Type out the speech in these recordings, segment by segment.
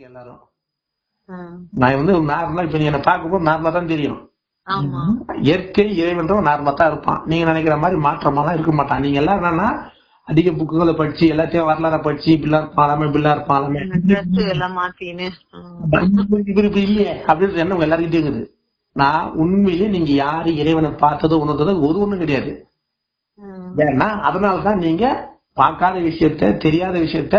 நீங்க எல்லாரும். நான் வந்து நார்மலா இப்ப நீங்க என்ன பார்க்கும்போது நார்மலா தான் தெரியும். இயற்கை இறைவன்றவன் நார்மலா தான் இருப்பான். நீங்க நினைக்கிற மாதிரி மாற்றமாலாம் இருக்க மாட்டான். நீங்க எல்லாம் என்னன்னா அதிக புக்குகளை படிச்சு எல்லாத்தையும் வரலாற படிச்சு இப்படிலாம் இருப்பான் எல்லாமே இப்படிலாம் இருப்பான் எல்லாமே இல்லையே. அப்படின்ற எண்ணம் எல்லாருக்கிட்டே இருக்குது. நான் உண்மையிலேயே நீங்க யாரு இறைவனை பார்த்ததோ உணர்ந்ததோ ஒரு ஒண்ணும் கிடையாது. ஏன்னா அதனாலதான் நீங்க பார்க்காத விஷயத்த தெரியாத விஷயத்த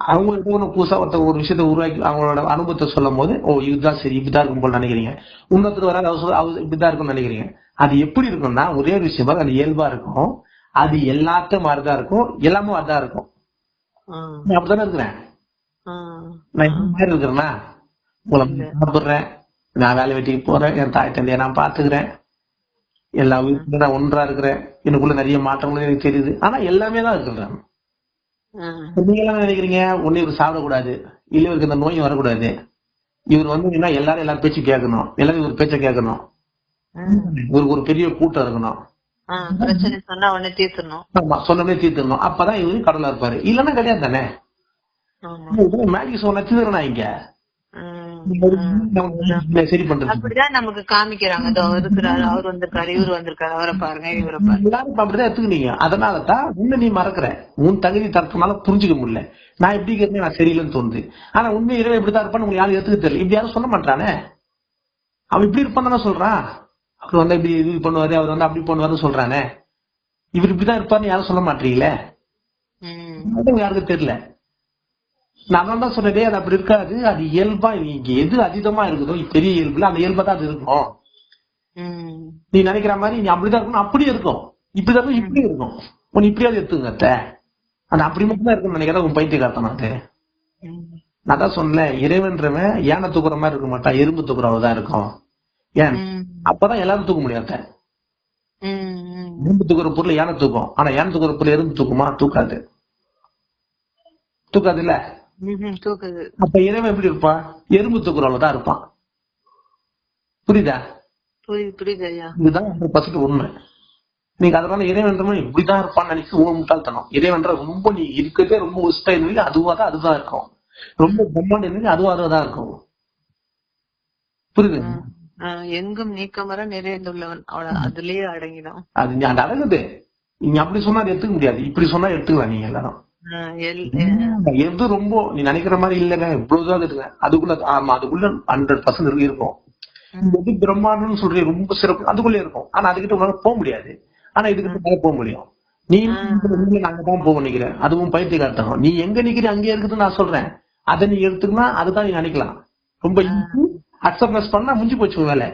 அவங்களுக்கு ஒண்ணு புதுசா ஒருத்தர் ஒரு விஷயத்த உருவாக்கி அவங்களோட அனுபவத்தை சொல்லும் போது ஓ இதுதான் சரி இப்படிதான் இருக்கும் போல நினைக்கிறீங்க. இன்னொருத்தர் வர அவர் சொல்ல அவர் இப்படிதான் இருக்கும்னு நினைக்கிறீங்க. அது எப்படி இருக்கும்னா ஒரே ஒரு விஷயம் அது இயல்பா இருக்கும். அது எல்லாத்தையும் மாதிரிதான் இருக்கும் எல்லாமே அதான் இருக்கும். நான் அப்படித்தானே இருக்கிறேன். நான் இந்த மாதிரி இருக்கிறேன்னா உங்களை சாப்பிடுறேன் நான் வேலை வெட்டிக்கு போறேன் என் தாய் தந்தைய நான் பாத்துக்கிறேன் எல்லா உயிர்களும் நான் ஒன்றா இருக்கிறேன். எனக்குள்ள நிறைய மாற்றங்களும் எனக்கு தெரியுது. ஆனா எல்லாமே தான் இருக்கிறேன். நீங்க எல்லாம் நினைக்கிறீங்க ஒண்ணு இவர் சாப்பிடக்கூடாது. இல்ல இவருக்கு இந்த நோய் வரக்கூடாது. இவர் வந்து என்ன எல்லாரும் எல்லாரும் பேச்சு கேட்கணும். எல்லாரும் இவர் பேச்ச கேட்கணும். இவருக்கு ஒரு பெரிய கூட்டம் இருக்கணும். சொன்னா தீர்த்துடணும். அப்பதான் இவரு கடவுளா இருப்பாரு. இல்லன்னா கிடையாது தானே? மேகி சோ நச்சுதுறா இங்க? அப்படிதான். நமக்கு காமிக்கிறாங்க. அவர் இருக்கிறாரு அவர் வந்திருக்காரு இவர் வந்திருக்காரு அவரை பாருங்க இவரை பாருங்க. எல்லாரும் அப்படிதான் எடுத்துக்கினீங்க அதனாலதான் உன்னை நீ மறக்கிற உன் தகுதி தரத்துனால புரிஞ்சுக்க முடியல. நான் எப்படி இருக்கிறேன் நான் சரியில்லைன்னு தோணுது. ஆனா உண்மை இறைவன் இப்படிதான் இருப்பான்னு உங்களுக்கு யாரும் எடுத்துக்க தெரியல. இப்படி யாரும் சொல்ல மாட்டானே? அவன் இப்படி இருப்பான் தானே சொல்றான் அவர் வந்து இப்படி இது பண்ணுவாரு அவர் வந்து அப்படி பண்ணுவாருன்னு சொல்றானே? இவர் இப்படிதான் இருப்பாருன்னு யாரும் சொல்ல மாட்டீங்களே. அது யாருக்கும் தெரியல. நான் தான் சொன்னதே அது அப்படி இருக்காது. அது இயல்பா இங்க எது அதீதமா இருக்குதோ பெரிய இயல்புல அந்த இயல்பா தான் அது இருக்கும். ம். நீ நினைக்கிற மாதிரி நீ அப்படிதான் இருக்கணும் அப்படியே இருக்கும். இப்படிதான் இருக்கும் இப்படி இருக்கும் உன் இப்படியாவது எடுத்துங்க அத்தை. அது அப்படி மட்டும் தான் இருக்கும்னு நினைக்கிறத உன் பைத்திய அது. நான் தான் சொன்னேன் இறைவன்றவன் யானை தூக்குற மாதிரி இருக்க மாட்டான் எறும்பு தூக்குறவ தான் இருக்கும் ஏன். அப்பதான் எல்லாரும் தூக்க முடியாத. எறும்பு தூக்குற பொருள் யானை தூக்கும். ஆனா யானை தூக்குற பொருள் எறும்பு தூக்குமா? தூக்காது. தூக்காது இல்ல? அப்ப இறைவன் எப்படி இருப்பான்? எறும்பு தூக்குறவள தான் இருப்பான். புரியுதா? இதுதான் பர்சன்ட் உண்மை. நீங்க அதனால இறைவன்றவன் இப்படிதான் இருப்பான்னு நினைச்சு உங்க முட்டாள்தனம். இறைவன்ற ரொம்ப நீ இருக்கிறதே ரொம்ப உஸ்டா இருந்தீங்க அதுவா தான் அதுதான் இருக்கும். ரொம்ப பிரம்மாண்டம் இருந்தீங்க அதுவா தான் இருக்கும். புரியுது? எங்கும் நீக்கமர நிறைந்துள்ளவன் அவள அதுலயே அடங்கிடும். அது அடங்குது. நீங்க அப்படி சொன்னா அது எடுத்துக்க முடியாது. இப்படி சொன்னா எடுத்துக்கலாம் நீங்க எல்லாரும். எது ரொம்ப நீ நினைக்கிற மாதிரி இல்லைங்க. இவ்வளவுதான் இருக்குங்க. அதுக்குள்ள ஆமா அதுக்குள்ள ஹண்ட்ரட் பர்சன்ட் இருக்கும். எது பிரம்மாண்டம்னு சொல்றீங்க ரொம்ப சிறப்பு. அதுக்குள்ளே இருக்கும். ஆனா அதுக்கிட்ட உங்களால போக முடியாது. ஆனா இதுக்கிட்ட மேல போக முடியும். நீ நாங்க தான் போக நிக்கிறேன் அதுவும் காட்டணும் நீ எங்க நிக்கிற அங்கே இருக்குதுன்னு நான் சொல்றேன். அதை நீ எடுத்துக்கனா அதுதான் நீ நினைக்கலாம். ரொம்ப அக்செப்டன்ஸ் பண்ணா முடிஞ்சு போச்சு வேலை.